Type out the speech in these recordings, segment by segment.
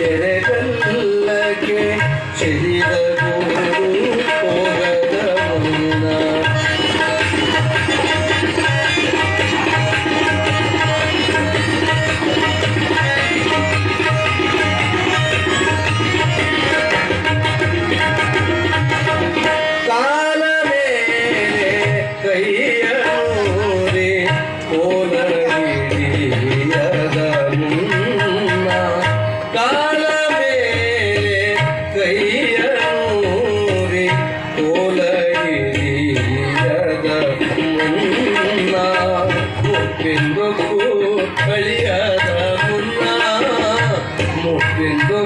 que ಮುನ್ನ ಮುಪ್ಪಿಂದು ಕಳಿಯದ ಮುನ್ನ ಮುಪ್ಪಿಂದು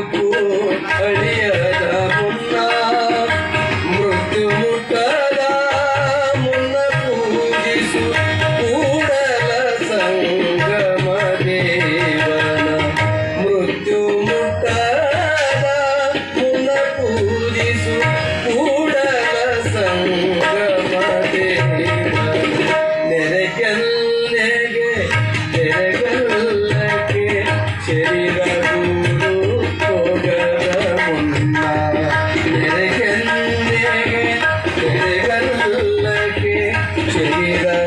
செய்த